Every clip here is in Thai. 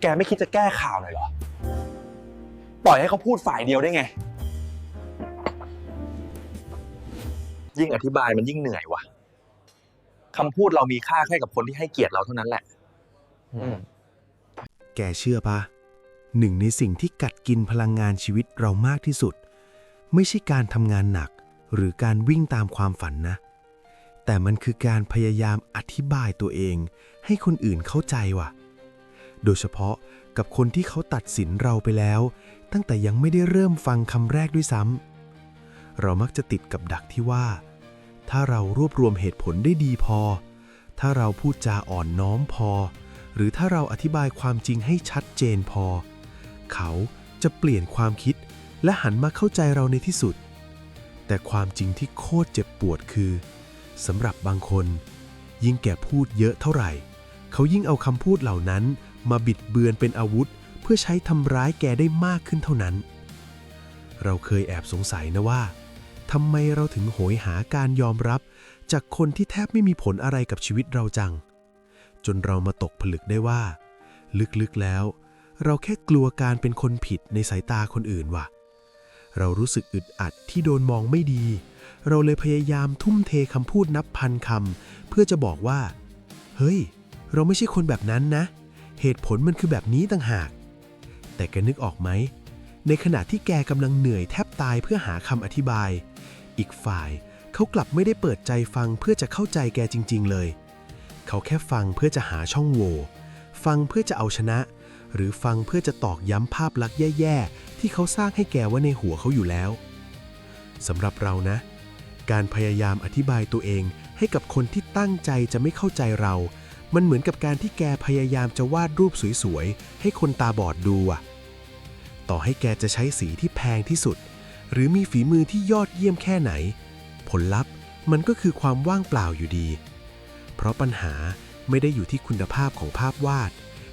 แกไม่คิดจะแก้ข่าวหน่อยเหรอ ปล่อยให้เขาพูดฝ่ายเดียวได้ไง ยิ่งอธิบายมันยิ่งเหนื่อยว่ะคำพูดเรามีค่าแค่กับคนที่ให้เกียรติเราเท่านั้นแหละ อืม แกเชื่อปะหนึ่งในสิ่งที่กัดกินพลังงานชีวิตเรามากที่สุด ไม่ใช่การทำงานหนัก หรือการวิ่งตามความฝันนะ แต่มันคือการพยายามอธิบายตัวเอง ให้คนอื่นเข้าใจว่ะ โดยเฉพาะกับคนที่เขาตัดสินเราไปแล้ว ตั้งแต่ยังไม่ได้เริ่มฟังคำแรกด้วยซ้ำเรามักจะติดกับดักที่ว่า ถ้าเรารวบรวมเหตุผลได้ดีพอ ถ้าเราพูดจาอ่อนน้อมพอ หรือถ้าเราอธิบายความจริงให้ชัดเจนพอ เขาจะเปลี่ยนความคิดและหันมาเข้าใจเราในที่สุด แต่ความจริงที่โคตรเจ็บปวดคือสำหรับบางคน ยิ่งแก่พูดเยอะเท่าไหร่ เขายิ่งเอาคำพูดเหล่านั้น มาบิดเบือนเป็นอาวุธ เพื่อใช้ทำร้ายแกได้มากขึ้นเท่านั้น เราเคยแอบสงสัยนะว่าทำไมเราถึงโหยหาการยอมรับ จากคนที่แทบไม่มีผลอะไรกับชีวิตเราจัง จนเรามาตกผลึกได้ว่า ลึกๆแล้ว เราแค่กลัวการเป็นคนผิดในสายตาคนอื่นว่ะ เรารู้สึกอึดอัดที่โดนมองไม่ดี เราเลยพยายามทุ่มเทคำพูดนับพันคำเพื่อจะบอกว่า เฮ้ย เราไม่ใช่คนแบบนั้นนะเเหตุผลมันคือแบบนี้ต่างหาก แต่แกนึกออกไหม ในขณะที่แกกำลังเหนื่อยแทบตายเพื่อหาคำอธิบาย อีกฝ่ายเขากลับไม่ได้เปิดใจฟังเพื่อจะเข้าใจแกจริง ๆ เลย เขาแค่ฟังเพื่อจะหาช่องโหว่ฟังเพื่อจะเอาชนะ หรือฟังเพื่อจะตอกย้ำภาพลักษณ์แย่ๆ ที่เขาสร้างให้แกไว่าในหัวเขาอยู่แล้วสำหรับเรานะ การพยายามอธิบายตัวเองให้กับคนที่ตั้งใจจะไม่เข้าใจเรา มันเหมือนกับการที่แกพยายามจะวาดรูปสวยๆ ให้คนตาบอดดูอะต่อให้แกจะใช้สีที่แพงที่สุด หรือมีฝีมือที่ยอดเยี่ยมแค่ไหน ผลลัพธ์มันก็คือความว่างเปล่าอยู่ดี เพราะปัญหาไม่ได้อยู่ที่คุณภาพของภาพวาด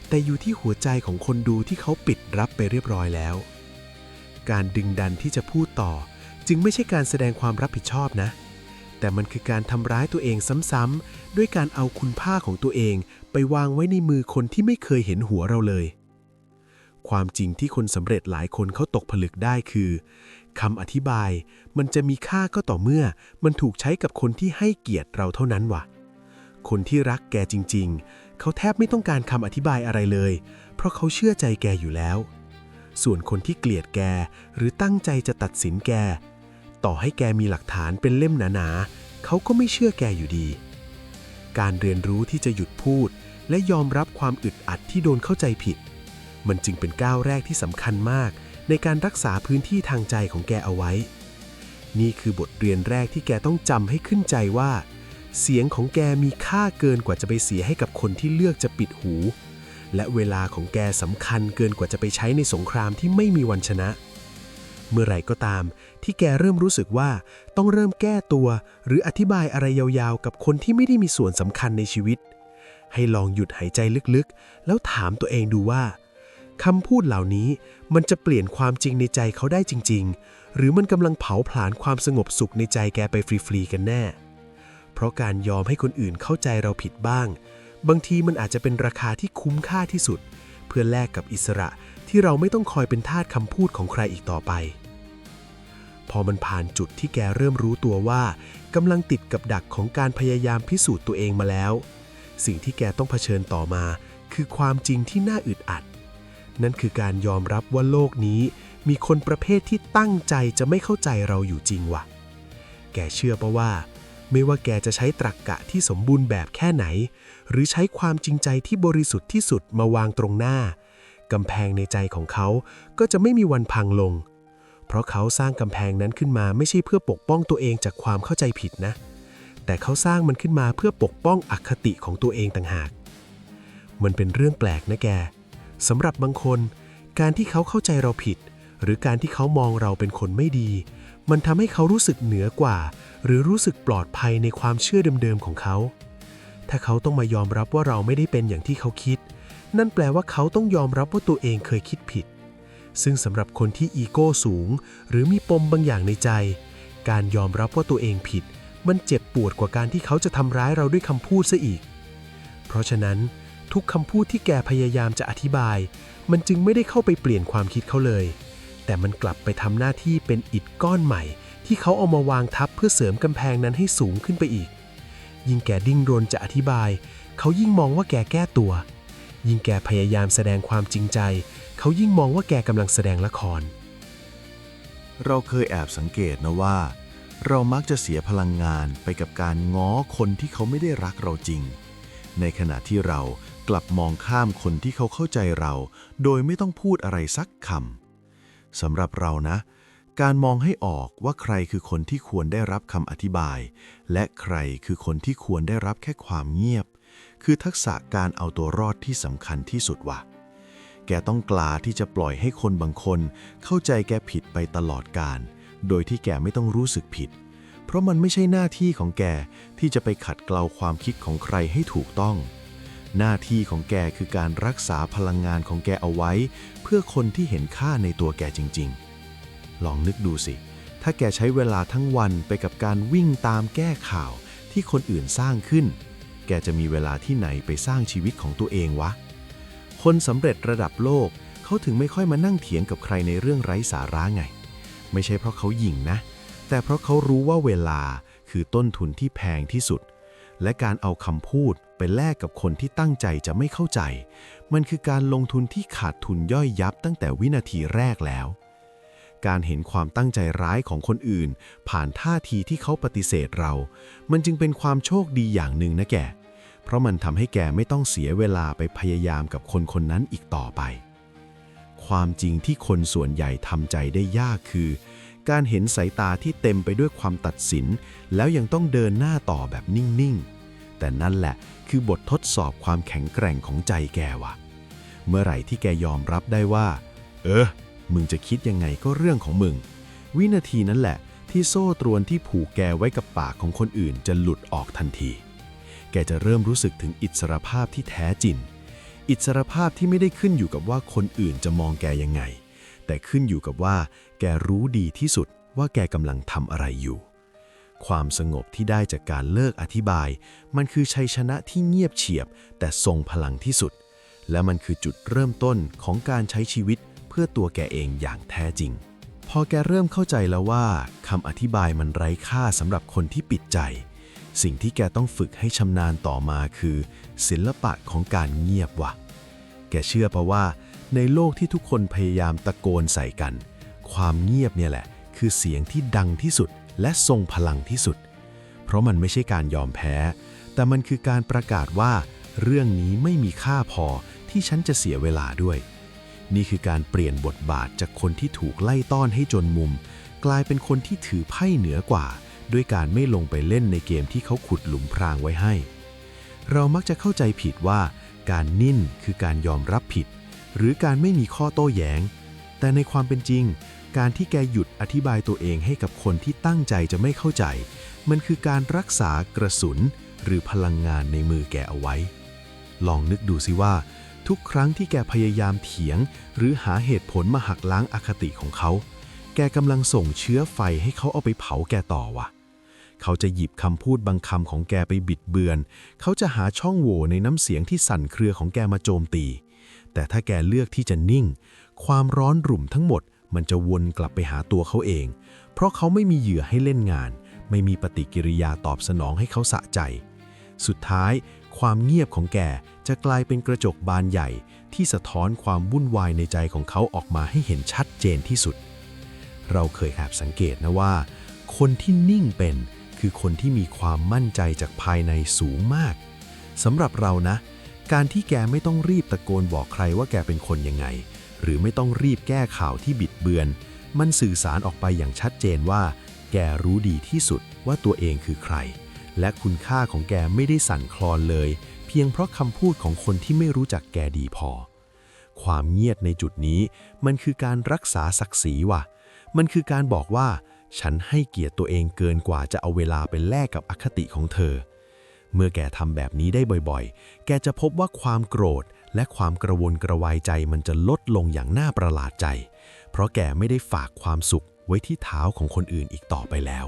แต่อยู่ที่หัวใจของคนดูที่เขาปิดรับไปเรียบร้อยแล้ว การดึงดันที่จะพูดต่อ จึงไม่ใช่การแสดงความรับผิดชอบนะ แต่มันคือการทำร้ายตัวเองซ้ำๆด้วยการเอาคุณค่าของตัวเอง ไปวางไว้ในมือคนที่ไม่เคยเห็นหัวเราเลย ความจริงที่คนสำเร็จหลายคนเขาตกผลึกได้คือคำอธิบายมันจะมีค่าก็ต่อเมื่อ มันถูกใช้กับคนที่ให้เกียรติเราเท่านั้นวะคนที่รักแกจริง ๆ เขาแทบไม่ต้องการคำอธิบายอะไรเลย เพราะเขาเชื่อใจแกอยู่แล้ว ส่วนคนที่เกลียดแกหรือตั้งใจจะตัดสินแก ต่อให้แกมีหลักฐานเป็นเล่มหนาๆ เขาก็ไม่เชื่อแกอยู่ดี การเรียนรู้ที่จะหยุดพูด และยอมรับความอึดอัดที่โดนเข้าใจผิด มันจึงเป็นก้าวแรกที่สำคัญมาก ในการรักษาพื้นที่ทางใจของแกเอาไว้ นี่คือบทเรียนแรกที่แกต้องจำให้ขึ้นใจว่า เสียงของแกมีค่าเกินกว่าจะไปเสียให้กับคนที่เลือกจะปิดหู และเวลาของแกสำคัญเกินกว่าจะไปใช้ในสงครามที่ไม่มีวันชนะ เมื่อไหร่ก็ตาม ที่แกเริ่มรู้สึกว่าต้องเริ่มแก้ตัว หรืออธิบายอะไรยาวๆ กับคนที่ไม่ได้มีส่วนสำคัญในชีวิต ให้ลองหยุดหายใจลึกๆ แล้วถามตัวเองดูว่าคำพูดเหล่านี้มันจะเปลี่ยนความจริงในใจเขาได้จริง ๆ หรือมันกำลังเผาผลาญความสงบสุขในใจแกไปฟรีๆกันแน่ เพราะการยอมให้คนอื่นเข้าใจเราผิดบ้าง บางทีมันอาจจะเป็นราคาที่คุ้มค่าที่สุด เพื่อแลกกับอิสระ ที่เราไม่ต้องคอยเป็นทาสคำพูดของใครอีกต่อไป พอมันผ่านจุดที่แกเริ่มรู้ตัวว่ากำลังติดกับดักของการพยายามพิสูจน์ตัวเองมาแล้ว สิ่งที่แกต้องเผชิญต่อมาคือความจริงที่น่าอึดอัด นั่นคือการยอมรับว่าโลกนี้มีคนประเภทที่ตั้งใจจะไม่เข้าใจเราอยู่จริงว่ะแกเชื่อปะว่า ไม่ว่าแกจะใช้ตรรกกะที่สมบูรณ์แบบแค่ไหน หรือใช้ความจริงใจที่บริสุทธิ์ที่สุดมาวางตรงหน้า กำแพงในใจของเขาก็จะไม่มีวันพังลง เพราะเขาสร้างกำแพงนั้นขึ้นมาไม่ใช่เพื่อปกป้องตัวเองจากความเข้าใจผิดนะ แต่เขาสร้างมันขึ้นมาเพื่อปกป้องอคติของตัวเองต่างหาก มันเป็นเรื่องแปลกนะแกสำหรับบางคน การที่เขาเข้าใจเราผิด หรือการที่เขามองเราเป็นคนไม่ดี มันทำให้เขารู้สึกเหนือกว่า หรือรู้สึกปลอดภัยในความเชื่อเดิมๆของเขา ถ้าเขาต้องมายอมรับว่าเราไม่ได้เป็นอย่างที่เขาคิด นั่นแปลว่าเขาต้องยอมรับว่าตัวเองเคยคิดผิด ซึ่งสำหรับคนที่อีโก้สูง หรือมีปมบางอย่างในใจ การยอมรับว่าตัวเองผิด มันเจ็บปวดกว่าการที่เขาจะทำร้ายเราด้วยคำพูดซะอีก เพราะฉะนั้นทุกคำพูดที่แกพยายามจะอธิบาย มันจึงไม่ได้เข้าไปเปลี่ยนความคิดเขาเลย แต่มันกลับไปทำหน้าที่เป็นอิฐก้อนใหม่ ที่เขาเอามาวางทับเพื่อเสริมกำแพงนั้นให้สูงขึ้นไปอีก ยิ่งแกดิ้นรนจะอธิบาย เขายิ่งมองว่าแกแก้ตัว ยิ่งแกพยายามแสดงความจริงใจ เขายิ่งมองว่าแกกำลังแสดงละคร เราเคยแอบสังเกตนะว่า เรามักจะเสียพลังงานไปกับการง้อคนที่เขาไม่ได้รักเราจริง ในขณะที่เรากลับมองข้ามคนที่เขาเข้าใจเรา โดยไม่ต้องพูดอะไรสักคำสำหรับเรานะ การมองให้ออกว่าใครคือคนที่ควรได้รับคำอธิบาย และใครคือคนที่ควรได้รับแค่ความเงียบ คือทักษะการเอาตัวรอดที่สำคัญที่สุดว่ะ แกต้องกล้าที่จะปล่อยให้คนบางคนเข้าใจแกผิดไปตลอดการ โดยที่แกไม่ต้องรู้สึกผิด เพราะมันไม่ใช่หน้าที่ของแกที่จะไปขัดเกลาความคิดของใครให้ถูกต้อง หน้าที่ของแกคือการรักษาพลังงานของแกเอาไว้ เพื่อคนที่เห็นค่าในตัวแกจริง ๆ ลองนึกดูสิ ถ้าแกใช้เวลาทั้งวันไปกับการวิ่งตามแก้ข่าวที่คนอื่นสร้างขึ้น แกจะมีเวลาที่ไหนไปสร้างชีวิตของตัวเองวะ คนสำเร็จระดับโลกเขาถึงไม่ค่อยมานั่งเถียงกับใครในเรื่องไร้สาระไง ไม่ใช่เพราะเขาหยิ่งนะ แต่เพราะเขารู้ว่าเวลาคือต้นทุนที่แพงที่สุด และการเอาคำพูดไปแลกกับคนที่ตั้งใจจะไม่เข้าใจ มันคือการลงทุนที่ขาดทุนย่อยยับตั้งแต่วินาทีแรกแล้ว การเห็นความตั้งใจร้ายของคนอื่น ผ่านท่าทีที่เขาปฏิเสธเรา มันจึงเป็นความโชคดีอย่างหนึ่งนะแก เพราะมันทำให้แกไม่ต้องเสียเวลาไปพยายามกับคนคนนั้นอีกต่อไป ความจริงที่คนส่วนใหญ่ทำใจได้ยากคือ การเห็นสายตาที่เต็มไปด้วยความตัดสิน แล้วยังต้องเดินหน้าต่อแบบนิ่ง ๆ แต่นั่นแหละคือบททดสอบความแข็งแกร่งของใจแกวะเมื่อไหร่ที่แกยอมรับได้ว่า เออ มึงจะคิดยังไงก็เรื่องของมึง วินาทีนั้นแหละที่โซ่ตรวนที่ผูกแกไว้กับปากของคนอื่นจะหลุดออกทันที แกจะเริ่มรู้สึกถึงอิสรภาพที่แท้จริง อิสรภาพที่ไม่ได้ขึ้นอยู่กับว่าคนอื่นจะมองแกยังไง แต่ขึ้นอยู่กับว่า แกรู้ดีที่สุดว่าแกกำลังทำอะไรอยู่ ความสงบที่ได้จากการเลิกอธิบาย มันคือชัยชนะที่เงียบเฉียบ แต่ทรงพลังที่สุด และมันคือจุดเริ่มต้นของการใช้ชีวิตเพื่อตัวแกเองอย่างแท้จริง พอแกเริ่มเข้าใจแล้วว่าคำอธิบายมันไร้ค่าสำหรับคนที่ปิดใจ สิ่งที่แกต้องฝึกให้ชำนาญต่อมาคือ ศิลปะของการเงียบวะแกเชื่อปะว่า ในโลกที่ทุกคนพยายามตะโกนใส่กัน ความเงียบเนี่ยแหละ คือเสียงที่ดังที่สุดและทรงพลังที่สุด เพราะมันไม่ใช่การยอมแพ้ แต่มันคือการประกาศว่า เรื่องนี้ไม่มีค่าพอที่ฉันจะเสียเวลาด้วย นี่คือการเปลี่ยนบทบาทจากคนที่ถูกไล่ต้อนให้จนมุม กลายเป็นคนที่ถือไพ่เหนือกว่า ด้วยการไม่ลงไปเล่นในเกมที่เขาขุดหลุมพรางไว้ให้ เรามักจะเข้าใจผิดว่า การนิ่นคือการยอมรับผิด หรือการไม่มีข้อโต้แย้ง แต่ในความเป็นจริง การที่แกหยุดอธิบายตัวเองให้กับคนที่ตั้งใจจะไม่เข้าใจ มันคือการรักษากระสุน หรือพลังงานในมือแกเอาไว้ ลองนึกดูสิว่า ทุกครั้งที่แกพยายามเถียง หรือหาเหตุผลมาหักล้างอคติของเขาแกกำลังส่งเชื้อไฟให้เขาเอาไปเผาแกต่อวะ เขาจะหยิบคำพูดบางคำของแกไปบิดเบือน เขาจะหาช่องโหว่ในน้ำเสียงที่สั่นเครือของแกมาโจมตี แต่ถ้าแกเลือกที่จะนิ่ง ความร้อนรุ่มทั้งหมด มันจะวนกลับไปหาตัวเขาเอง เพราะเขาไม่มีเหยื่อให้เล่นงาน ไม่มีปฏิกิริยาตอบสนองให้เขาสะใจ สุดท้าย ความเงียบของแกจะกลายเป็นกระจกบานใหญ่ ที่สะท้อนความวุ่นวายในใจของเขาออกมาให้เห็นชัดเจนที่สุด เราเคยแอบสังเกตนะว่า คนที่นิ่งเป็น คือคนที่มีความมั่นใจจากภายในสูงมากสำหรับเรานะ การที่แกไม่ต้องรีบตะโกนบอกใครว่าแกเป็นคนยังไง หรือไม่ต้องรีบแก้ข่าวที่บิดเบือน มันสื่อสารออกไปอย่างชัดเจนว่า แกรู้ดีที่สุดว่าตัวเองคือใคร และคุณค่าของแกไม่ได้สั่นคลอนเลย เพียงเพราะคำพูดของคนที่ไม่รู้จักแกดีพอ ความเงียบในจุดนี้ มันคือการรักษาศักดิ์ศรีว่ะ มันคือการบอกว่า ฉันให้เกียรติตัวเองเกินกว่าจะเอาเวลาไปแลกกับอคติของเธอ เมื่อแกทำแบบนี้ได้บ่อยๆ แกจะพบว่าความโกรธและความกระวนกระวายใจมันจะลดลงอย่างน่าประหลาดใจ เพราะแกไม่ได้ฝากความสุขไว้ที่เท้าของคนอื่นอีกต่อไปแล้ว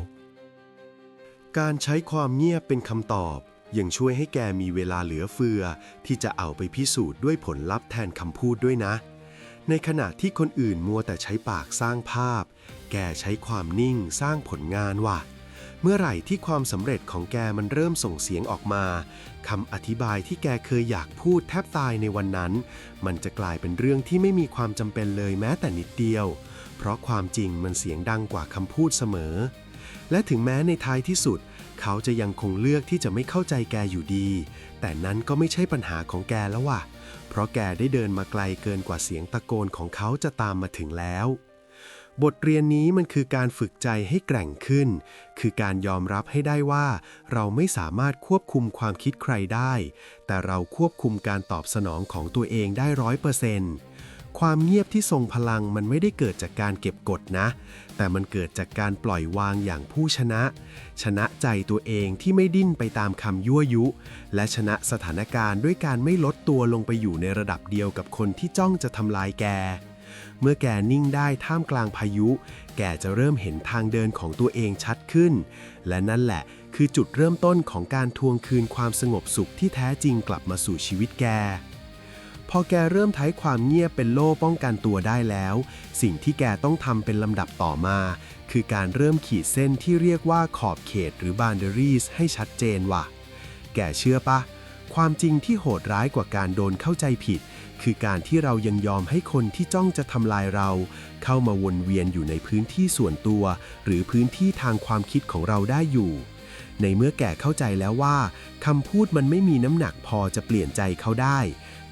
การใช้ความเงียบเป็นคำตอบยังช่วยให้แกมีเวลาเหลือเฟือ ที่จะเอาไปพิสูจน์ด้วยผลลัพธ์แทนคำพูดด้วยนะ ในขณะที่คนอื่นมัวแต่ใช้ปากสร้างภาพ แกใช้ความนิ่งสร้างผลงานว่ะ เมื่อไหร่ที่ความสำเร็จของแกมันเริ่มส่งเสียงออกมาคำอธิบายที่แกเคยอยากพูดแทบตายในวันนั้น มันจะกลายเป็นเรื่องที่ไม่มีความจำเป็นเลยแม้แต่นิดเดียว เพราะความจริงมันเสียงดังกว่าคำพูดเสมอ และถึงแม้ในท้ายที่สุด เขาจะยังคงเลือกที่จะไม่เข้าใจแกอยู่ดี แต่นั้นก็ไม่ใช่ปัญหาของแกแล้วว่ะ เพราะแกได้เดินมาไกลเกินกว่าเสียงตะโกนของเขาจะตามมาถึงแล้ว บทเรียนนี้มันคือการฝึกใจให้แกร่งขึ้น คือการยอมรับให้ได้ว่า เราไม่สามารถควบคุมความคิดใครได้ แต่เราควบคุมการตอบสนองของตัวเองได้ร้อยเปอร์เซนต์ความเงียบที่ทรงพลังมันไม่ได้เกิดจากการเก็บกดนะ แต่มันเกิดจากการปล่อยวางอย่างผู้ชนะ ชนะใจตัวเองที่ไม่ดิ้นไปตามคำยั่วยุ และชนะสถานการณ์ด้วยการไม่ลดตัวลงไปอยู่ในระดับเดียวกับคนที่จ้องจะทำลายแก เมื่อแกนิ่งได้ท่ามกลางพายุ แกจะเริ่มเห็นทางเดินของตัวเองชัดขึ้น และนั่นแหละคือจุดเริ่มต้นของการทวงคืนความสงบสุขที่แท้จริงกลับมาสู่ชีวิตแก พอแกเริ่มใช้ความเงียบเป็นโล่ป้องกันตัวได้แล้ว สิ่งที่แกต้องทำเป็นลำดับต่อมา คือการเริ่มขีดเส้นที่เรียกว่าขอบเขตหรือ boundaries ให้ชัดเจนว่ะ แกเชื่อปะ ความจริงที่โหดร้ายกว่าการโดนเข้าใจผิด คือการที่เรายังยอมให้คนที่จ้องจะทำลายเรา เข้ามาวนเวียนอยู่ในพื้นที่ส่วนตัว หรือพื้นที่ทางความคิดของเราได้อยู่ ในเมื่อแก่เข้าใจแล้วว่าคำพูดมันไม่มีน้ำหนักพอจะเปลี่ยนใจเขาได้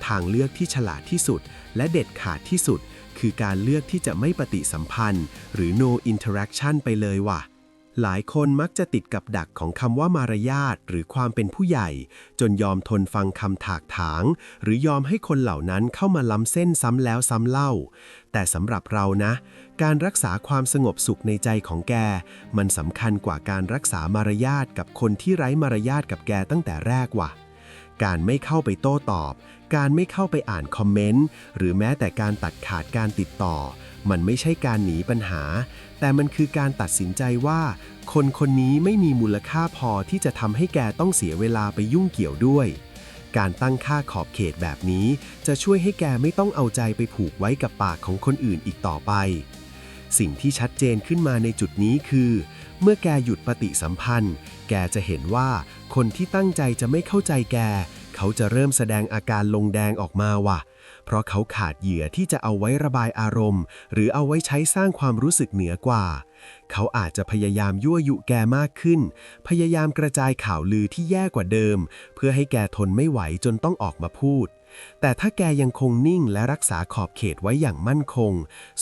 ทางเลือกที่ฉลาดที่สุด และเด็ดขาดที่สุด คือการเลือกที่จะไม่ปฏิสัมพันธ์ หรือ no interaction ไปเลยว่ะ หลายคนมักจะติดกับดักของคำว่ามารยาทหรือความเป็นผู้ใหญ่ จนยอมทนฟังคำถากถาง หรือยอมให้คนเหล่านั้นเข้ามาล้ำเส้นซ้ำแล้วซ้ำเล่า แต่สำหรับเรานะ การรักษาความสงบสุขในใจของแก มันสำคัญกว่าการรักษามารยาทกับคนที่ไร้มารยาทกับแกตั้งแต่แรกว่ะการไม่เข้าไปโต้ตอบ การไม่เข้าไปอ่านคอมเมนต์ หรือแม้แต่การตัดขาดการติดต่อ มันไม่ใช่การหนีปัญหา แต่มันคือการตัดสินใจว่า คนคนนี้ไม่มีมูลค่าพอที่จะทำให้แกต้องเสียเวลาไปยุ่งเกี่ยวด้วย การตั้งค่าขอบเขตแบบนี้ จะช่วยให้แกไม่ต้องเอาใจไปผูกไว้กับปากของคนอื่นอีกต่อไป สิ่งที่ชัดเจนขึ้นมาในจุดนี้คือ เมื่อแกหยุดปฏิสัมพันธ์ แกจะเห็นว่าคนที่ตั้งใจจะไม่เข้าใจแก เขาจะเริ่มแสดงอาการลงแดงออกมาว่ะ เพราะเขาขาดเหยื่อที่จะเอาไว้ระบายอารมณ์ หรือเอาไว้ใช้สร้างความรู้สึกเหนือกว่า เขาอาจจะพยายามยั่วยุแกมากขึ้น พยายามกระจายข่าวลือที่แย่กว่าเดิม เพื่อให้แกทนไม่ไหวจนต้องออกมาพูด แต่ถ้าแกยังคงนิ่งและรักษาขอบเขตไว้อย่างมั่นคง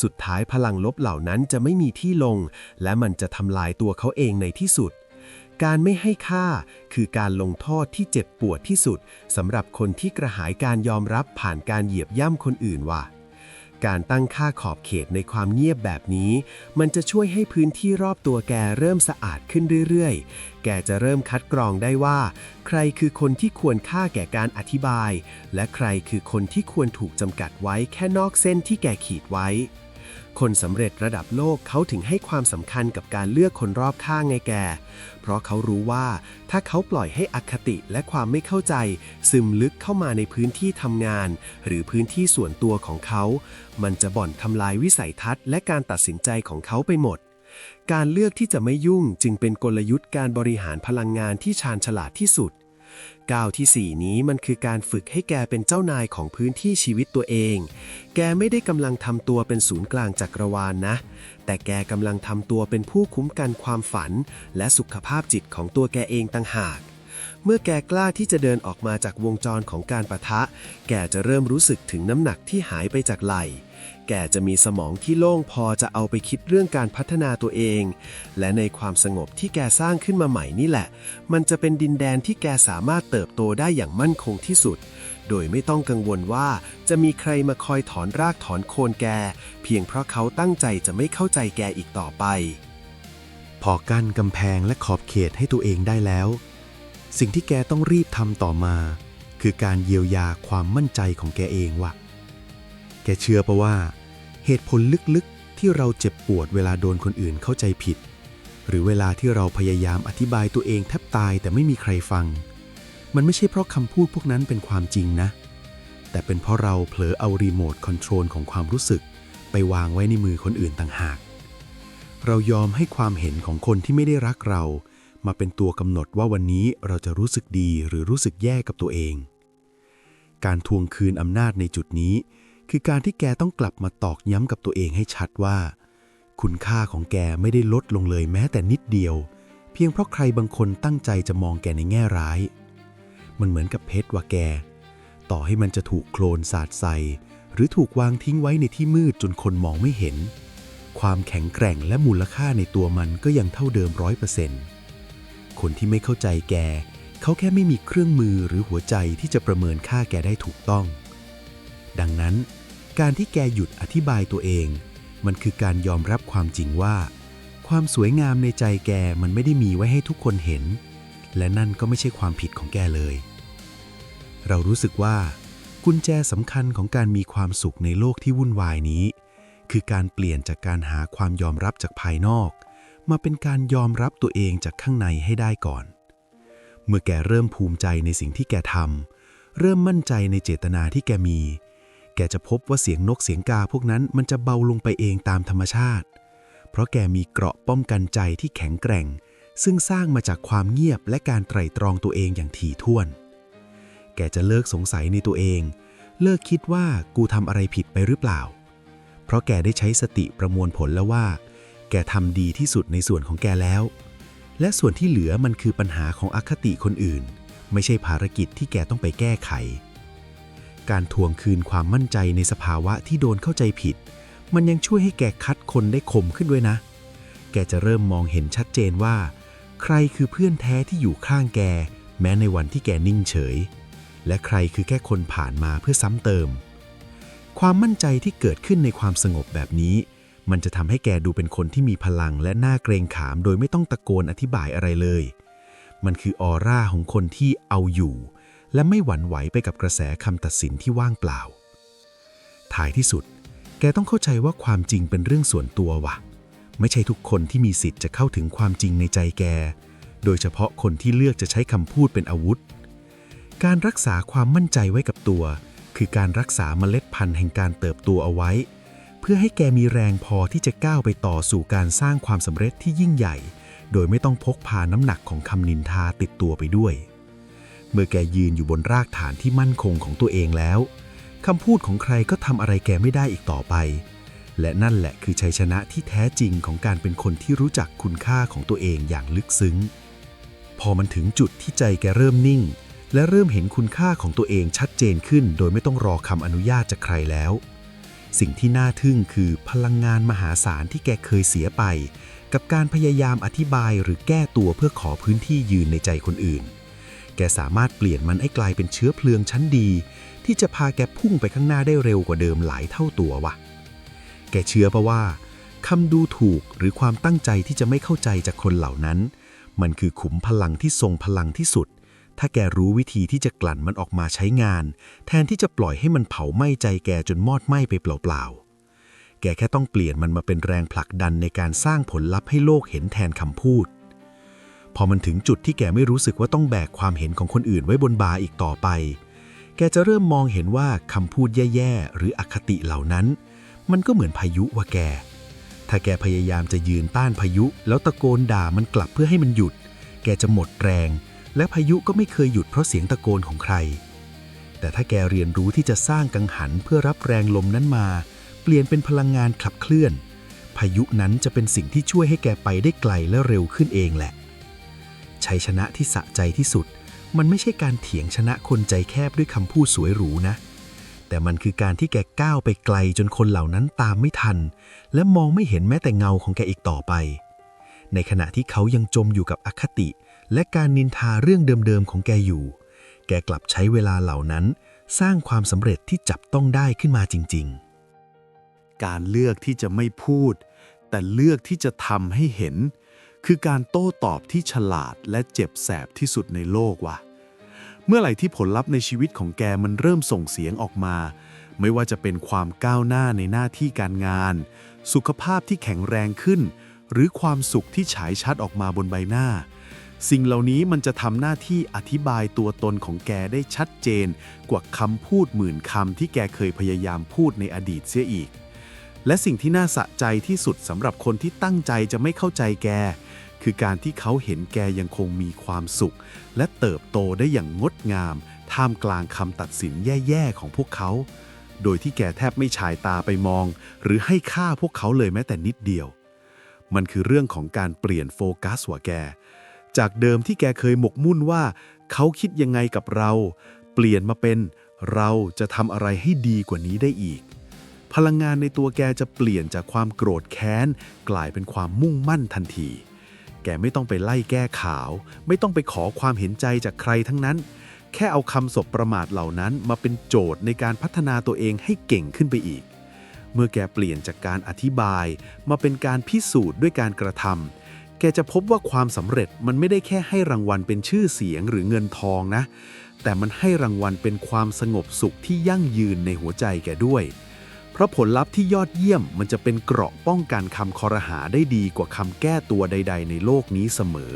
สุดท้ายพลังลบเหล่านั้นจะไม่มีที่ลง และมันจะทำลายตัวเขาเองในที่สุด การไม่ให้ค่าคือการลงโทษที่เจ็บปวดที่สุดสำหรับคนที่กระหายการยอมรับผ่านการเหยียบย่ำคนอื่นว่ะการตั้งค่าขอบเขตในความเงียบแบบนี้ มันจะช่วยให้พื้นที่รอบตัวแกเริ่มสะอาดขึ้นเรื่อยๆ แกจะเริ่มคัดกรองได้ว่า ใครคือคนที่ควรค่าแก่การอธิบาย และใครคือคนที่ควรถูกจำกัดไว้แค่นอกเส้นที่แกขีดไว้ คนสำเร็จระดับโลกเขาถึงให้ความสำคัญกับการเลือกคนรอบข้างไงแก เพราะเขารู้ว่าถ้าเขาปล่อยให้อคติและความไม่เข้าใจ ซึมลึกเข้ามาในพื้นที่ทำงาน หรือพื้นที่ส่วนตัวของเขา มันจะบ่อนทำลายวิสัยทัศน์และการตัดสินใจของเขาไปหมดการเลือกที่จะไม่ยุ่งจึงเป็นกลยุทธ์การบริหารพลังงานที่ชาญฉลาดที่สุด ก้าวทีสี่ 4 นี้มันคือการฝึกให้แกเป็นเจ้านายของพื้นที่ชีวิตตัวเอง แกไม่ได้กำลังทำตัวเป็นศูนย์กลางจักรวาลนนะ แต่แกกำลังทำตัวเป็นผู้คุ้มกันความฝัน และสุขภาพจิตของตัวแกเองต่างหาก เมื่อแกกล้าที่จะเดินออกมาจากวงจรของการประทะ แกจะเริ่มรู้สึกถึงน้ำหนักที่หายไปจากไหล่ แกจะมีสมองที่โล่งพอจะเอาไปคิดเรื่องการพัฒนาตัวเอง และในความสงบที่แกสร้างขึ้นมาใหม่นี่แหละ มันจะเป็นดินแดนที่แกสามารถเติบโตได้อย่างมั่นคงที่สุด โดยไม่ต้องกังวลว่าจะมีใครมาคอยถอนรากถอนโคนแก เพียงเพราะเขาตั้งใจจะไม่เข้าใจแกอีกต่อไป พอกั้นกำแพงและขอบเขตให้ตัวเองได้แล้ว สิ่งที่แกต้องรีบทำต่อมา คือการเยียวยาความมั่นใจของแกเองว่ะ แกเชื่อปะว่า เหตุผลลึกๆ ที่เราเจ็บปวดเวลาโดนคนอื่นเข้าใจผิด หรือเวลาที่เราพยายามอธิบายตัวเองแทบตายแต่ไม่มีใครฟัง มันไม่ใช่เพราะคำพูดพวกนั้นเป็นความจริงนะ แต่เป็นเพราะเราเผลอเอารีโมทคอนโทรลของความรู้สึก ไปวางไว้ในมือคนอื่นต่างหาก เรายอมให้ความเห็นของคนที่ไม่ได้รักเรา มาเป็นตัวกำหนดว่าวันนี้เราจะรู้สึกดีหรือรู้สึกแย่กับตัวเอง การทวงคืนอำนาจในจุดนี้ คือการที่แกต้องกลับมาตอกย้ำกับตัวเองให้ชัดว่า คุณค่าของแกไม่ได้ลดลงเลยแม้แต่นิดเดียว เพียงเพราะใครบางคนตั้งใจจะมองแกในแง่ร้าย มันเหมือนกับเพชรว่าแก ต่อให้มันจะถูกโคลนสาดใส่ หรือถูกวางทิ้งไว้ในที่มืดจนคนมองไม่เห็น ความแข็งแกร่งและมูลค่าในตัวมันก็ยังเท่าเดิมร้อยเปอร์เซ็นต์คนที่ไม่เข้าใจแก เขาแค่ไม่มีเครื่องมือหรือหัวใจที่จะประเมินค่าแกได้ถูกต้อง ดังนั้น การที่แกหยุดอธิบายตัวเอง มันคือการยอมรับความจริงว่า ความสวยงามในใจแกมันไม่ได้มีไว้ให้ทุกคนเห็น และนั่นก็ไม่ใช่ความผิดของแกเลย เรารู้สึกว่า กุญแจสำคัญของการมีความสุขในโลกที่วุ่นวายนี้ คือการเปลี่ยนจากการหาความยอมรับจากภายนอก มาเป็นการยอมรับตัวเองจากข้างในให้ได้ก่อน เมื่อแกเริ่มภูมิใจในสิ่งที่แกทำเริ่มมั่นใจในเจตนาที่แกมี แกจะพบว่าเสียงนกเสียงกาพวกนั้นมันจะเบาลงไปเองตามธรรมชาติ เพราะแกมีเกราะป้องกันใจที่แข็งแกร่ง ซึ่งสร้างมาจากความเงียบและการไตร่ตรองตัวเองอย่างถี่ถ้วน แกจะเลิกสงสัยในตัวเอง เลิกคิดว่ากูทำอะไรผิดไปหรือเปล่า เพราะแกได้ใช้สติประมวลผลแล้วว่า แกทำดีที่สุดในส่วนของแกแล้ว และส่วนที่เหลือมันคือปัญหาของอคติคนอื่น ไม่ใช่ภารกิจที่แกต้องไปแก้ไข การทวงคืนความมั่นใจในสภาวะที่โดนเข้าใจผิด มันยังช่วยให้แกคัดคนได้คมขึ้นด้วยนะ แกจะเริ่มมองเห็นชัดเจนว่า ใครคือเพื่อนแท้ที่อยู่ข้างแก แม้ในวันที่แกนิ่งเฉย และใครคือแค่คนผ่านมาเพื่อซ้ำเติม ความมั่นใจที่เกิดขึ้นในความสงบแบบนี้ มันจะทำให้แกดูเป็นคนที่มีพลังและน่าเกรงขาม โดยไม่ต้องตะโกนอธิบายอะไรเลย มันคือออร่าของคนที่เอาอยู่ และไม่หวั่นไหวไปกับกระแสคำตัดสินที่ว่างเปล่า ท้ายที่สุด แกต้องเข้าใจว่าความจริงเป็นเรื่องส่วนตัววะไม่ใช่ทุกคนที่มีสิทธิ์จะเข้าถึงความจริงในใจแก โดยเฉพาะคนที่เลือกจะใช้คำพูดเป็นอาวุธ การรักษาความมั่นใจไว้กับตัว คือการรักษาเมล็ดพันธุ์แห่งการเติบโตเอาไว้ เพื่อให้แกมีแรงพอที่จะก้าวไปต่อสู่การสร้างความสำเร็จที่ยิ่งใหญ่ โดยไม่ต้องพกพาน้ำหนักของคำนินทาติดตัวไปด้วย เมื่อแกยืนอยู่บนรากฐานที่มั่นคงของตัวเองแล้วคำพูดของใครก็ทำอะไรแกไม่ได้อีกต่อไป และนั่นแหละคือชัยชนะที่แท้จริงของการเป็นคนที่รู้จักคุณค่าของตัวเองอย่างลึกซึ้ง พอมันถึงจุดที่ใจแกเริ่มนิ่ง และเริ่มเห็นคุณค่าของตัวเองชัดเจนขึ้น โดยไม่ต้องรอคำอนุญาตจากใครแล้ว สิ่งที่น่าทึ่งคือพลังงานมหาศาลที่แกเคยเสียไป กับการพยายามอธิบายหรือแก้ตัวเพื่อขอพื้นที่ยืนในใจคนอื่น แกสามารถเปลี่ยนมันให้กลายเป็นเชื้อเพลิงชั้นดี ที่จะพาแกพุ่งไปข้างหน้าได้เร็วกว่าเดิมหลายเท่าตัววะแกเชื่อปะว่าคำดูถูกหรือความตั้งใจที่จะไม่เข้าใจจากคนเหล่านั้น มันคือขุมพลังที่ทรงพลังที่สุด ถ้าแกรู้วิธีที่จะกลั่นมันออกมาใช้งาน แทนที่จะปล่อยให้มันเผาไหม้ใจแกจนมอดไหม้ไปเปล่าๆแกแค่ต้องเปลี่ยนมันมาเป็นแรงผลักดันในการสร้างผลลัพธ์ให้โลกเห็นแทนคำพูด พอมันถึงจุดที่แกไม่รู้สึกว่าต้องแบกความเห็นของคนอื่นไว้บนบาอีกต่อไป แกจะเริ่มมองเห็นว่าคำพูดแย่ๆ หรืออคติเหล่านั้น มันก็เหมือนพายุว่าแก ถ้าแกพยายามจะยืนต้านพายุ แล้วตะโกนด่ามันกลับเพื่อให้มันหยุด แกจะหมดแรง และพายุก็ไม่เคยหยุดเพราะเสียงตะโกนของใคร แต่ถ้าแกเรียนรู้ที่จะสร้างกังหันเพื่อรับแรงลมนั้นมา เปลี่ยนเป็นพลังงานขับเคลื่อน พายุนั้นจะเป็นสิ่งที่ช่วยให้แกไปได้ไกลและเร็วขึ้นเองแหละ ชัยชนะที่สะใจที่สุด มันไม่ใช่การเถียงชนะคนใจแคบด้วยคำพูดสวยหรูนะ แต่มันคือการที่แกก้าวไปไกลจนคนเหล่านั้นตามไม่ทัน และมองไม่เห็นแม้แต่เงาของแกอีกต่อไป ในขณะที่เขายังจมอยู่กับอคติ และการนินทาเรื่องเดิมๆของแกอยู่ แกกลับใช้เวลาเหล่านั้น สร้างความสำเร็จที่จับต้องได้ขึ้นมาจริง ๆ การเลือกที่จะไม่พูด แต่เลือกที่จะทำให้เห็น คือการโต้ตอบที่ฉลาดและเจ็บแสบที่สุดในโลกว่ะ เมื่อไหร่ที่ผลลัพธ์ในชีวิตของแกมันเริ่มส่งเสียงออกมา ไม่ว่าจะเป็นความก้าวหน้าในหน้าที่การงาน สุขภาพที่แข็งแรงขึ้น หรือความสุขที่ฉายชัดออกมาบนใบหน้า สิ่งเหล่านี้มันจะทำหน้าที่อธิบายตัวตนของแกได้ชัดเจน กว่าคำพูดหมื่นคำที่แกเคยพยายามพูดในอดีตเสียอีกและสิ่งที่น่าสะใจที่สุดสำหรับคนที่ตั้งใจจะไม่เข้าใจแก คือการที่เขาเห็นแกยังคงมีความสุข และเติบโตได้อย่างงดงาม ท่ามกลางคำตัดสินแย่ๆของพวกเขา โดยที่แกแทบไม่ฉายตาไปมอง หรือให้ค่าพวกเขาเลยแม้แต่นิดเดียว มันคือเรื่องของการเปลี่ยนโฟกัสว่ะแก จากเดิมที่แกเคยหมกมุ่นว่า เขาคิดยังไงกับเรา เปลี่ยนมาเป็นเราจะทำอะไรให้ดีกว่านี้ได้อีกพลังงานในตัวแกจะเปลี่ยนจากความโกรธแค้น กลายเป็นความมุ่งมั่นทันที แกไม่ต้องไปไล่แก้ข่าว ไม่ต้องไปขอความเห็นใจจากใครทั้งนั้น แค่เอาคำสบประมาทเหล่านั้นมาเป็นโจทย์ในการพัฒนาตัวเองให้เก่งขึ้นไปอีก เมื่อแกเปลี่ยนจากการอธิบายมาเป็นการพิสูจน์ด้วยการกระทำแกจะพบว่าความสำเร็จมันไม่ได้แค่ให้รางวัลเป็นชื่อเสียงหรือเงินทองนะ แต่มันให้รางวัลเป็นความสงบสุขที่ยั่งยืนในหัวใจแกด้วย เพราะผลลัพธ์ที่ยอดเยี่ยมมันจะเป็นเกราะป้องกันคำคอรหาได้ดีกว่าคำแก้ตัวใด ๆ ในโลกนี้เสมอ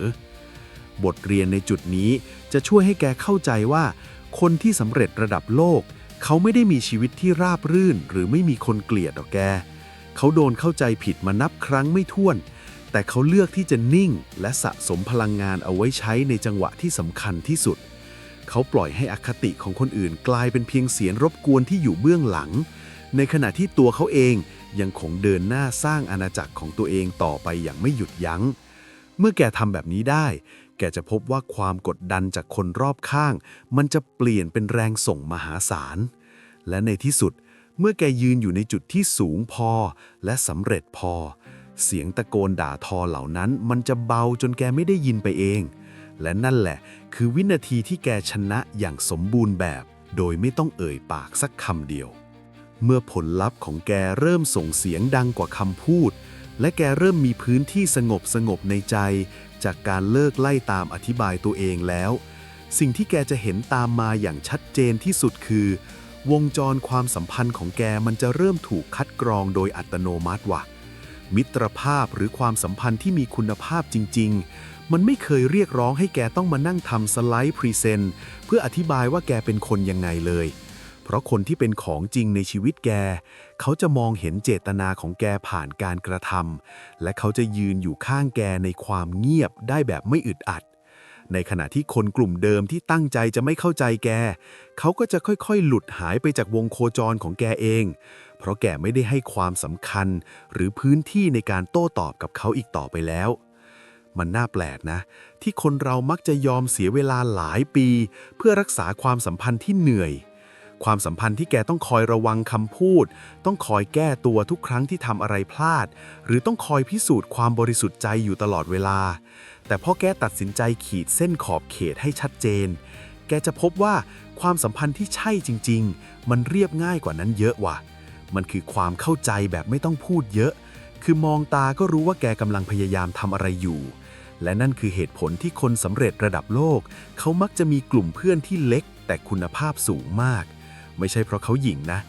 บทเรียนในจุดนี้จะช่วยให้แกเข้าใจว่า คนที่สำเร็จระดับโลก เขาไม่ได้มีชีวิตที่ราบรื่น หรือไม่มีคนเกลียดหรอกแก เขาโดนเข้าใจผิดมานับครั้งไม่ถ้วน แต่เขาเลือกที่จะนิ่ง และสะสมพลังงานเอาไว้ใช้ในจังหวะที่สำคัญที่สุด เขาปล่อยให้อคติของคนอื่นกลายเป็นเพียงเสียงรบกวนที่อยู่เบื้องหลัง ในขณะที่ตัวเขาเองยังคงเดินหน้าสร้างอาณาจักรของตัวเองต่อไปอย่างไม่หยุดยัง้ง เมื่อแกทำแบบนี้ได้ แกจะพบว่าความกดดันจากคนรอบข้าง มันจะเปลี่ยนเป็นแรงส่งมหาศาล และในที่สุด เมื่อแกยืนอยู่ในจุดที่สูงพอและสำเร็จพอ เสียงตะโกนด่าทอเหล่านั้นมันจะเบาจนแกไม่ได้ยินไปเอง และนั่นแหละ คือวินาทีที่แกชนะอย่างสมบูรณ์แบบ โดยไม่ต้องเอ่ยปากสักคำเดียว เมื่อผลลัพธ์ของแกเริ่มส่งเสียงดังกว่าคำพูด และแกเริ่มมีพื้นที่สงบสงบในใจ จากการเลิกไล่ตามอธิบายตัวเองแล้ว สิ่งที่แกจะเห็นตามมาอย่างชัดเจนที่สุดคือ วงจรความสัมพันธ์ของแกมันจะเริ่มถูกคัดกรองโดยอัตโนมัติว่ะ มิตรภาพหรือความสัมพันธ์ที่มีคุณภาพจริง ๆ มันไม่เคยเรียกร้องให้แกต้องมานั่งทำสไลด์พรีเซนต์เพื่ออธิบายว่าแกเป็นคนยังไงเลย เพราะคนที่เป็นของจริงในชีวิตแก เขาจะมองเห็นเจตนาของแกผ่านการกระทำและเขาจะยืนอยู่ข้างแกในความเงียบได้แบบไม่อึดอัด ในขณะที่คนกลุ่มเดิมที่ตั้งใจจะไม่เข้าใจแก เขาก็จะค่อยๆ หลุดหายไปจากวงโคจรของแกเอง เพราะแกไม่ได้ให้ความสำคัญ หรือพื้นที่ในการโต้ตอบกับเขาอีกต่อไปแล้วมันน่าแปลกนะ ที่คนเรามักจะยอมเสียเวลาหลายปี เพื่อรักษาความสัมพันธ์ที่เหนื่อย ความสัมพันธ์ที่แกต้องคอยระวังคำพูด ต้องคอยแก้ตัวทุกครั้งที่ทำอะไรพลาด หรือต้องคอยพิสูจน์ความบริสุทธิ์ใจอยู่ตลอดเวลา แต่พอแกตัดสินใจขีดเส้นขอบเขตให้ชัดเจน แกจะพบว่าความสัมพันธ์ที่ใช่จริง ๆ มันเรียบง่ายกว่านั้นเยอะว่ะ มันคือความเข้าใจแบบไม่ต้องพูดเยอะ คือมองตาก็รู้ว่าแกกำลังพยายามทำอะไรอยู่และนั่นคือเหตุผลที่คนสำเร็จระดับโลก เขามักจะมีกลุ่มเพื่อนที่เล็ก แต่คุณภาพสูงมาก ไม่ใช่เพราะเขาหยิ่งนะ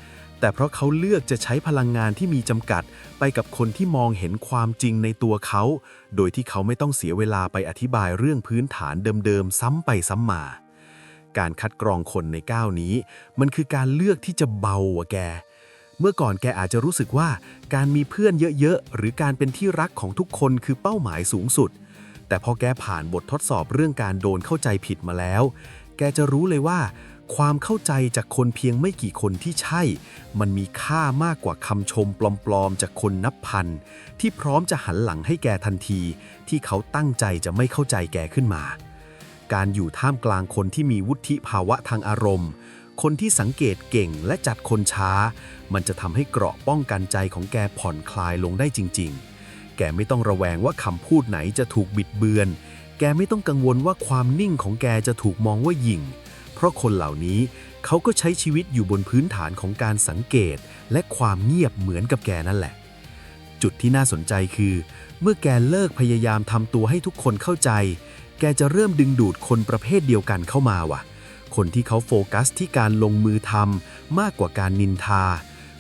แต่เพราะเขาเลือกจะใช้พลังงานที่มีจำกัด ไปกับคนที่มองเห็นความจริงในตัวเขา โดยที่เขาไม่ต้องเสียเวลาไปอธิบายเรื่องพื้นฐานเดิมๆ ซ้ำไปซ้ำมา การคัดกรองคนในก้าวนี้ มันคือการเลือกที่จะเบาอะแกเมื่อก่อนแกอาจจะรู้สึกว่าการมีเพื่อนเยอะๆ หรือการเป็นที่รักของทุกคนคือเป้าหมายสูงสุด แต่พอแกผ่านบททดสอบเรื่องการโดนเข้าใจผิดมาแล้ว แกจะรู้เลยว่า ความเข้าใจจากคนเพียงไม่กี่คนที่ใช่ มันมีค่ามากกว่าคำชมปลอมๆ จากคนนับพัน ที่พร้อมจะหันหลังให้แกทันที ที่เขาตั้งใจจะไม่เข้าใจแกขึ้นมา การอยู่ท่ามกลางคนที่มีวุฒิภาวะทางอารมณ์ คนที่สังเกตเก่งและจัดคนช้า มันจะทำให้เกราะป้องกันใจของแกผ่อนคลายลงได้จริง ๆ แกไม่ต้องระแวงว่าคำพูดไหนจะถูกบิดเบือน แกไม่ต้องกังวลว่าความนิ่งของแกจะถูกมองว่าหยิ่ง เพราะคนเหล่านี้เขาก็ใช้ชีวิตอยู่บนพื้นฐานของการสังเกต และความเงียบเหมือนกับแกนั่นแหละ จุดที่น่าสนใจคือ เมื่อแกเลิกพยายามทำตัวให้ทุกคนเข้าใจ แกจะเริ่มดึงดูดคนประเภทเดียวกันเข้ามาว่ะ คนที่เขาโฟกัสที่การลงมือทำมากกว่าการนินทา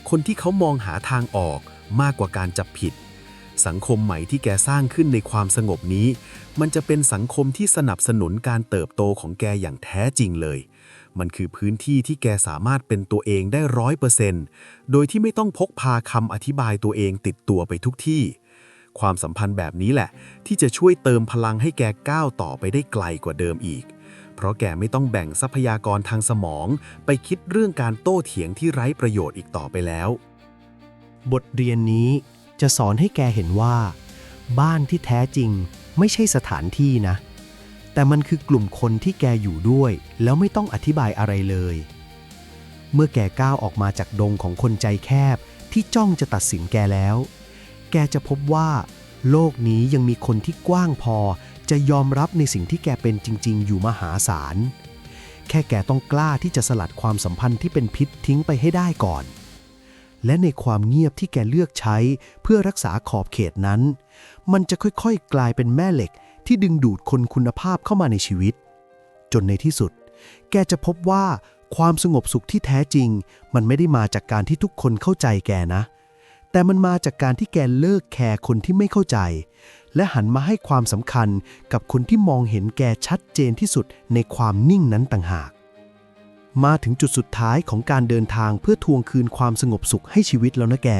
คนที่เขามองหาทางออกมากกว่าการจับผิด สังคมใหม่ที่แกสร้างขึ้นในความสงบนี้ มันจะเป็นสังคมที่สนับสนุนการเติบโตของแกอย่างแท้จริงเลย มันคือพื้นที่ที่แกสามารถเป็นตัวเองได้ร้อยเปอร์เซนต์โดยที่ไม่ต้องพกพาคำอธิบายตัวเองติดตัวไปทุกที่ ความสัมพันธ์แบบนี้แหละ ที่จะช่วยเติมพลังให้แกก้าวต่อไปได้ไกลกว่าเดิมอีก เพราะแกไม่ต้องแบ่งทรัพยากรทางสมอง ไปคิดเรื่องการโต้เถียงที่ไร้ประโยชน์อีกต่อไปแล้ว บทเรียนนี้จะสอนให้แกเห็นว่า บ้านที่แท้จริงไม่ใช่สถานที่นะ แต่มันคือกลุ่มคนที่แกอยู่ด้วย แล้วไม่ต้องอธิบายอะไรเลย เมื่อแกก้าวออกมาจากดงของคนใจแคบที่จ้องจะตัดสินแกแล้ว แกจะพบว่า โลกนี้ยังมีคนที่กว้างพอ จะยอมรับในสิ่งที่แกเป็นจริง ๆ อยู่มหาศาล แค่แกต้องกล้าที่จะสลัดความสัมพันธ์ที่เป็นพิษทิ้งไปให้ได้ก่อน และในความเงียบที่แกเลือกใช้เพื่อรักษาขอบเขตนั้น มันจะค่อยๆ กลายเป็นแม่เหล็ก ที่ดึงดูดคนคุณภาพเข้ามาในชีวิต จนในที่สุด แกจะพบว่าความสงบสุขที่แท้จริง มันไม่ได้มาจากการที่ทุกคนเข้าใจแกนะ แต่มันมาจากการที่แกเลิกแคร์คนที่ไม่เข้าใจ และหันมาให้ความสำคัญกับคนที่มองเห็นแกชัดเจนที่สุดในความนิ่งนั้นต่างหาก มาถึงจุดสุดท้ายของการเดินทางเพื่อทวงคืนความสงบสุขให้ชีวิตแล้วนะแก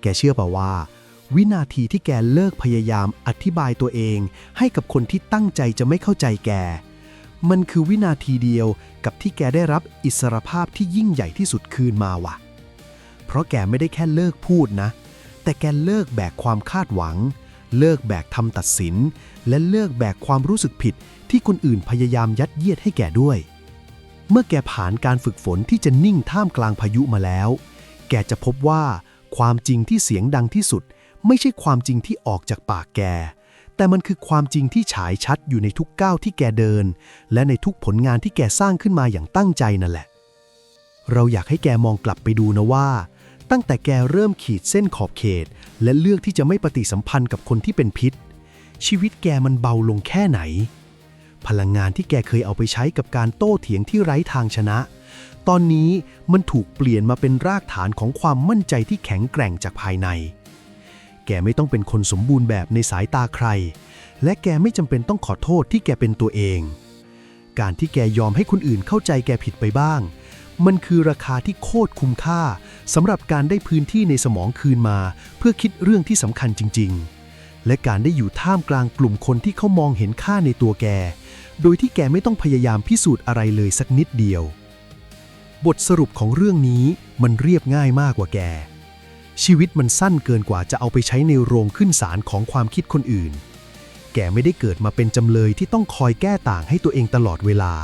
แกเชื่อป่าว่า วินาทีที่แกเลิกพยายามอธิบายตัวเอง ให้กับคนที่ตั้งใจจะไม่เข้าใจแก มันคือวินาทีเดียวกับที่แกได้รับอิสรภาพที่ยิ่งใหญ่ที่สุดคืนมาว่ะ เพราะแกไม่ได้แค่เลิกพูดนะ แต่แกเลิกแบกความคาดหวัง เลิกแบกทำตัดสิน และเลิกแบกความรู้สึกผิดที่คนอื่นพยายามยัดเยียดให้แกด้วย เมื่อแกผ่านการฝึกฝนที่จะนิ่งท่ามกลางพายุมาแล้ว แกจะพบว่าความจริงที่เสียงดังที่สุด ไม่ใช่ความจริงที่ออกจากปากแก แต่มันคือความจริงที่ฉายชัดอยู่ในทุกก้าวที่แกเดิน และในทุกผลงานที่แกสร้างขึ้นมาอย่างตั้งใจนั่นแหละ เราอยากให้แกมองกลับไปดูนะว่า ตั้งแต่แกเริ่มขีดเส้นขอบเขต และเลือกที่จะไม่ปฏิสัมพันธ์กับคนที่เป็นพิษ ชีวิตแกมันเบาลงแค่ไหน พลังงานที่แกเคยเอาไปใช้กับการโต้เถียงที่ไร้ทางชนะตอนนี้มันถูกเปลี่ยนมาเป็นรากฐานของความมั่นใจที่แข็งแกร่งจากภายใน แกไม่ต้องเป็นคนสมบูรณ์แบบในสายตาใคร และแกไม่จำเป็นต้องขอโทษที่แกเป็นตัวเอง การที่แกยอมให้คนอื่นเข้าใจแกผิดไปบ้าง มันคือราคาที่โคตรคุ้มค่าสำหรับการได้พื้นที่ในสมองคืนมา เพื่อคิดเรื่องที่สำคัญจริง ๆ และการได้อยู่ท่ามกลางกลุ่มคนที่เขามองเห็นค่าในตัวแก โดยที่แกไม่ต้องพยายามพิสูจน์อะไรเลยสักนิดเดียว บทสรุปของเรื่องนี้มันเรียบง่ายมากกว่าแก ชีวิตมันสั้นเกินกว่าจะเอาไปใช้ในโรงขึ้นศาลของความคิดคนอื่น แกไม่ได้เกิดมาเป็นจำเลยที่ต้องคอยแก้ต่างให้ตัวเองตลอดเวลา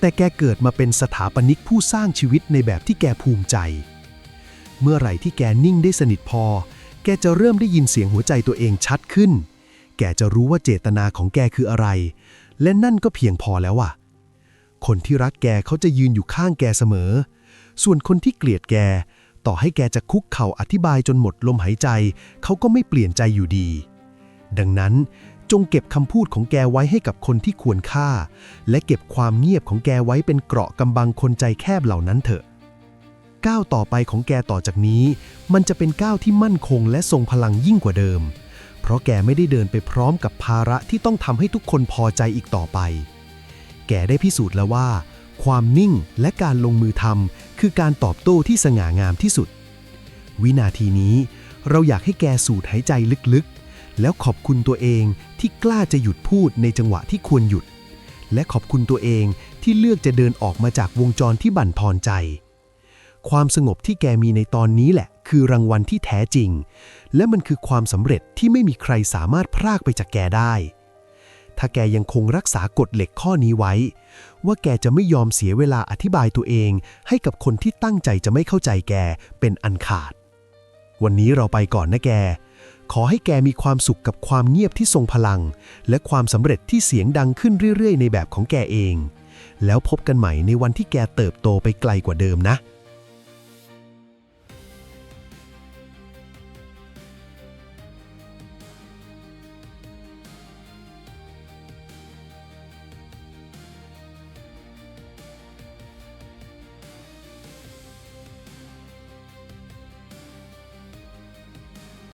แต่แกเกิดมาเป็นสถาปนิกผู้สร้างชีวิตในแบบที่แกภูมิใจ เมื่อไหร่ที่แกนิ่งได้สนิทพอ แกจะเริ่มได้ยินเสียงหัวใจตัวเองชัดขึ้น แกจะรู้ว่าเจตนาของแกคืออะไร และนั่นก็เพียงพอแล้วอะคนที่รักแกเขาจะยืนอยู่ข้างแกเสมอ ส่วนคนที่เกลียดแก ต่อให้แกจะคุกเข่าอธิบายจนหมดลมหายใจ เขาก็ไม่เปลี่ยนใจอยู่ดี ดังนั้นจงเก็บคำพูดของแกไว้ให้กับคนที่ควรค่า และเก็บความเงียบของแกไว้เป็นเกราะกำบังคนใจแคบเหล่านั้นเถอะ ก้าวต่อไปของแกต่อจากนี้ มันจะเป็นก้าวที่มั่นคงและทรงพลังยิ่งกว่าเดิม เพราะแกไม่ได้เดินไปพร้อมกับภาระที่ต้องทำให้ทุกคนพอใจอีกต่อไป แกได้พิสูจน์แล้วว่า ความนิ่งและการลงมือทำ คือการตอบโต้ที่สง่างามที่สุด วินาทีนี้เราอยากให้แกสูดหายใจลึกๆ แล้วขอบคุณตัวเองที่กล้าจะหยุดพูดในจังหวะที่ควรหยุด และขอบคุณตัวเองที่เลือกจะเดินออกมาจากวงจรที่บั่นทอนใจ ความสงบที่แกมีในตอนนี้แหละ คือรางวัลที่แท้จริง และมันคือความสำเร็จที่ไม่มีใครสามารถพรากไปจากแกได้ ถ้าแกยังคงรักษากฎเหล็กข้อนี้ไว้ ว่าแกจะไม่ยอมเสียเวลาอธิบายตัวเอง ให้กับคนที่ตั้งใจจะไม่เข้าใจแกเป็นอันขาด วันนี้เราไปก่อนนะแก ขอให้แกมีความสุขกับความเงียบที่ทรงพลัง และความสำเร็จที่เสียงดังขึ้นเรื่อยๆ ในแบบของแกเอง แล้วพบกันใหม่ในวันที่แกเติบโตไปไกลกว่าเดิมนะ